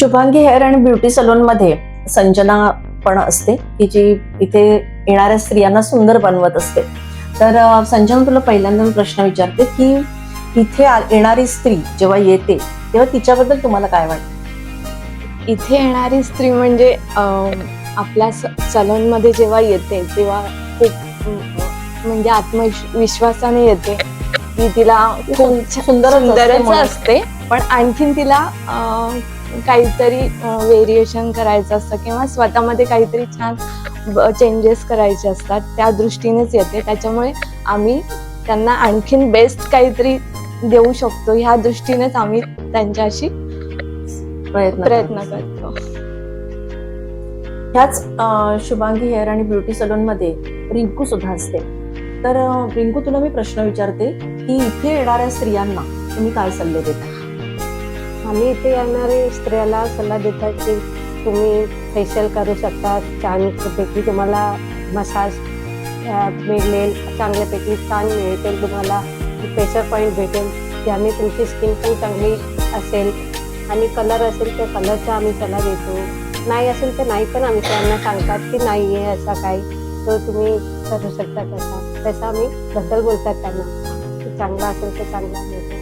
Shubhangi hair and beauty salon मध्ये संजना पण असते. की जी इथे येणाऱ्या स्त्रियांना सुंदर बनवत असते. तर संजना तुला पहिल्यांदा मी प्रश्न विचारते की इथे येणारी स्त्री जेव्हा येते तेव्हा तिच्याबद्दल तुम्हाला काय वाटतं? इथे येणारी स्त्री म्हणजे अं, आपल्या सलूनमध्ये जेव्हा येते तेव्हा खूप म्हणजे आत्मविश्वासाने येते की तिला खूप सुंदरच असते पण आणखीन तिला काहीतरी व्हेरिएशन करायचं असतं किंवा स्वतःमध्ये काहीतरी छान चेंजेस करायचे असतात. त्या दृष्टीनेच येते. त्याच्यामुळे आम्ही त्यांना आणखीन बेस्ट काहीतरी देऊ शकतो. ह्या दृष्टीनेच आम्ही त्यांच्याशी प्रयत्न प्रयत्न करते. ह्याच शुभांगी हेअर आणि ब्युटी सलून मध्ये रिंकू सुद्धा असते. तर रिंकू तुला मी प्रश्न विचारते की इथे येणाऱ्या स्त्रियांना तुम्ही काय सल्ले देता? आम्ही इथे येणारे स्त्रियाला सल्ला देतात की तुम्ही फेशियल करू शकता छानपैकी तुम्हाला मसाज मिळेल चांगल्यापैकी छान मिळेल तुम्हाला. प्रेशर पॉईंट भेटेल त्याने तुमची स्किन पण चांगली असेल. आणि कलर असेल तर कलरचा आम्ही सल्ला देतो. नाही असेल तर नाही पण आम्ही त्यांना सांगतात की नाही आहे असा काही. तो तुम्ही करू शकता तसा. तसा आम्ही बद्दल बोलतात त्यांना. चांगला असेल तर चांगला मिळतो.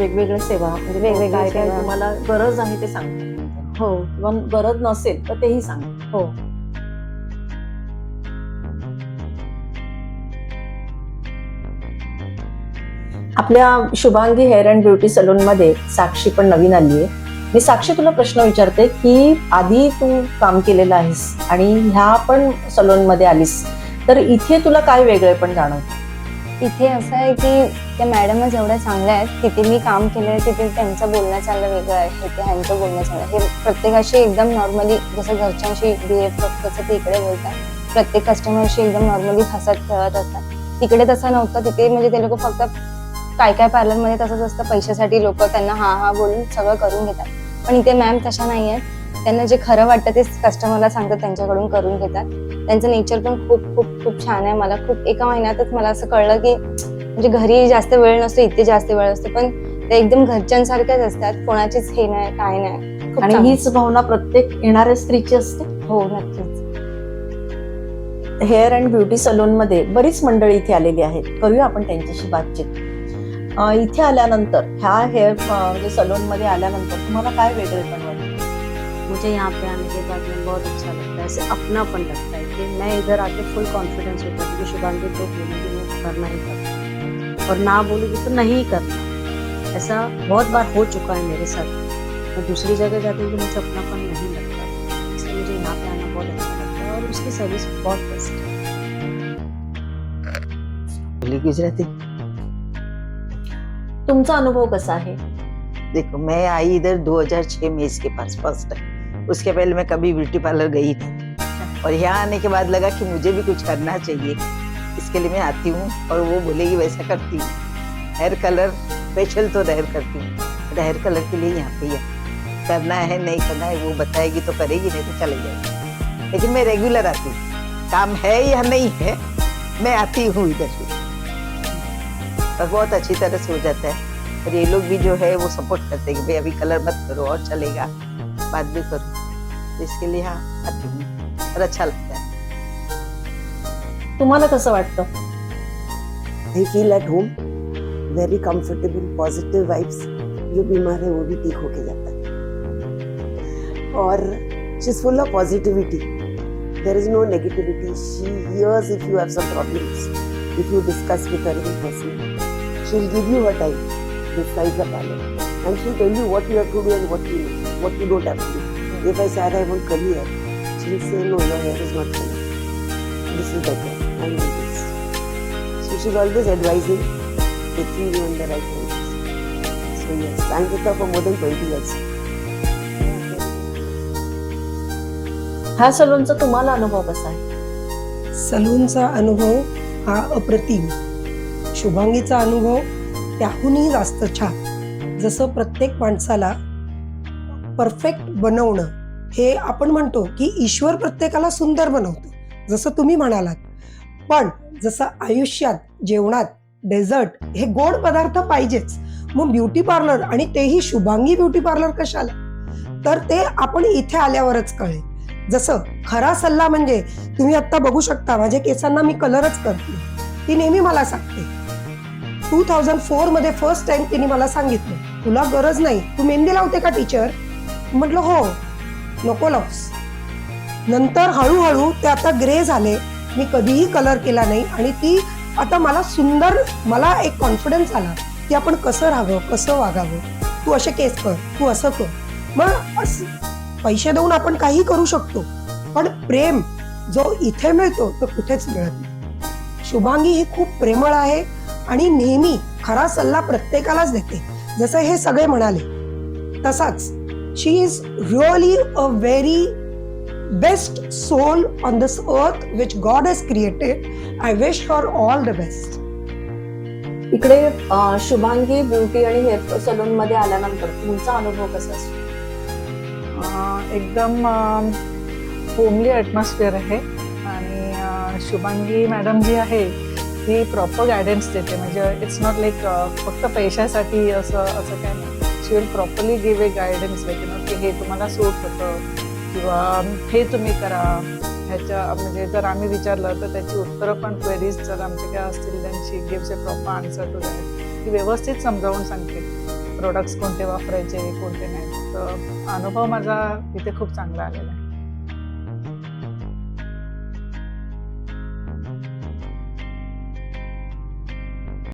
वेगवेगळ्या सेवा म्हणजे वेगवेगळ्या काय काय सेवा. तुम्हाला गरज आहे ते सांगतात हो किंवा गरज नसेल तर तेही सांगतात हो. आपल्या Shubhangi hair and beauty salon मध्ये साक्षी पण नवीन आली आहे. मी साक्षी तुला प्रश्न विचारते की आधी तू काम केलेलं आहेस आणि ह्या पण सलून मध्ये आलीस तर इथे तुला काय वेगळे पण जाणवतं? इथे असं आहे की त्या मॅडमच एवढ्या चांगल्या आहेत तिथे मी काम केलं तिथे त्यांचं बोलणं चाललं वेगळं आहे इथे ह्यांचं बोलणं चाललं हे प्रत्येकाशी एकदम नॉर्मली जसं घरच्यांशी बिहेव तसं ते इकडे बोलतात. प्रत्येक कस्टमरशी एकदम नॉर्मली हसत खेळत असतात. तिकडे तसं नव्हतं तिथे म्हणजे ते लोक फक्त काय काय पार्लरमध्ये तसंच असतं पैशासाठी लोक त्यांना हा हा बोलून सगळं करून घेतात. पण इथे मॅम तशा नाही आहेत त्यांना जे खरं वाटतं ते कस्टमरला सांगतात त्यांच्याकडून करून घेतात. त्यांचं नेचर पण खूप खूप खूप छान आहे मला. खूप एका महिन्यातच मला असं कळलं की म्हणजे घरी जास्त वेळ नसतो इथे जास्त वेळ असतो पण ते एकदम घरच्यांसारखेच असतात. कोणाचीच हे नाही काय नाही. आणि. हीच भावना प्रत्येक येणाऱ्या स्त्रीची असते. हो नक्कीच. हेअर अँड ब्युटी सलून मध्ये बरीच मंडळी इथे आलेली आहेत. करूया आपण त्यांच्याशी बातचीत. इथे आल्यानंतर ह्या हेअर म्हणजे सलून मध्ये आल्यानंतर तुम्हाला काय वेगळे पण वाटतं मुझे यहाँ पे आने के बाद में बहुत अच्छा लगता है ऐसे अपनापन लगता है कि मैं इधर आके फुल कॉन्फिडेंस होता है कि शुभांगी तो बोलूँगी मैं करना ही करना और ना बोलूँगी तो नहीं करना ऐसा बहुत बार हो चुका है मेरे साथ। मैं दूसरी जगह जाती हूँ तो मुझे अपनापन नहीं लगता। इसलिए मुझे यहाँ पे आना बहुत अच्छा लगता है और उसकी सर्विस बहुत बेस्ट है। गुजराती तुमचा अनुभव कसा आहे देखो मैं आई इधर 2006 में इसके पास फ़र्स्ट टाइम उसके पहले मैं कभी ब्यूटी पार्लर गई नहीं। और यहाँ आने के बाद लगा कि मुझे भी कुछ करना चाहिए। इसके लिए मैं आती हूँ और वो बोलेगी वैसा करती हूँ। हेयर कलर फेशियल तो हेयर करती हूँ। बट हेयर कलर के लिए यहाँ पे ही करना है, नहीं करना है, वो बताएगी तो करेगी, नहीं तो चले जाएगी। लेकिन मैं रेगुलर आती हूँ। काम है या नहीं है, मैं आती हूँ इधर और बहुत अच्छी तरह से हो जाता है। और ये लोग भी जो है वो सपोर्ट करते हैं कि भाई अभी कलर मत करो और चलेगा। बाद में करो। तो इसके लिए हाँ आती हूँ और अच्छा लगता है। तुम्हाला कसं वाटतं? I feel at home very comfortable positive vibes जो बीमार है वो भी ठीक होके जाता है। और she is full of positivity there is no negativity she hears if you have some problems if you discuss with her in person she will give you her time besides the parlor and she'll tell you what you have to do and what you what you don't have to do if i said i want curly hair she'll say no your hair is not curly this is better i need this So she's always advising, taking you on the right way. So yes, I'm with her for more than 20 years. ह्या सलूनचा तुम्हाला अनुभव कसा आहे सलूनचा अनुभव हा अप्रतिम शुभांगीचा अनुभव त्याहूनही जास्त छान जसं प्रत्येक माणसाला परफेक्ट बनवणं हे आपण म्हणतो की ईश्वर प्रत्येकाला सुंदर बनवतो जसं तुम्ही म्हणालात. पण जसं आयुष्यात जेवणात डेझर्ट हे गोड पदार्थ पाहिजेच. मग ब्युटी पार्लर आणि तेही शुभांगी ब्युटी पार्लर कशाला? तर ते आपण इथे आल्यावरच कळेल. जसं खरा सल्ला म्हणजे तुम्ही आता बघू शकता माझ्या केसांना मी कलरच करते. ती नेहमी मला सांगते. टू थाउजंड फोरमध्ये फर्स्ट टाइम तिने मला सांगितलं तुला गरज नाही तू मेहंदी लावते का टीचर म्हटलं हो नको लावूस. नंतर हळूहळू ते आता ग्रे झाले. मी कधीही कलर केला नाही आणि ती आता मला सुंदर मला एक कॉन्फिडन्स आला की आपण कसं राहावं कसं वागावं. तू असे केस कर तू असं कर. मग पैसे देऊन आपण काही करू शकतो पण प्रेम जो इथे मिळतो तो कुठेच मिळत नाही. शुभांगी ही खूप प्रेमळ आहे आणि नेहमी खरा सल्ला प्रत्येकालाच देते. जसं हे सगळे म्हणाले तसाच she is really a very best soul on this earth which God has created I wish for all the best इकडे शुभांगी ब्युटी आणि हेअर सलून मध्ये आल्यानंतर तुमचा अनुभव कसा असतो? एकदम होमली ॲटमॉस्फिअर आहे. आणि शुभांगी मॅडम जी आहे ती प्रॉपर गायडन्स देते. म्हणजे इट्स नॉट लाईक फक्त पैशासाठी असं असं काय नाही. She will properly give a guidance like no की हे तुम्हाला सूट होतं किंवा हे तुम्ही करा. ह्याच्या म्हणजे जर आम्ही विचारलं तर त्याची उत्तरं पण क्वेरीज जर आमचे काय असतील त्यांची gives a proper answer to that ती व्यवस्थित समजावून सांगते. प्रोडक्ट्स कोणते वापरायचे कोणते नाही. तर अनुभव माझा इथे खूप चांगला आलेला आहे.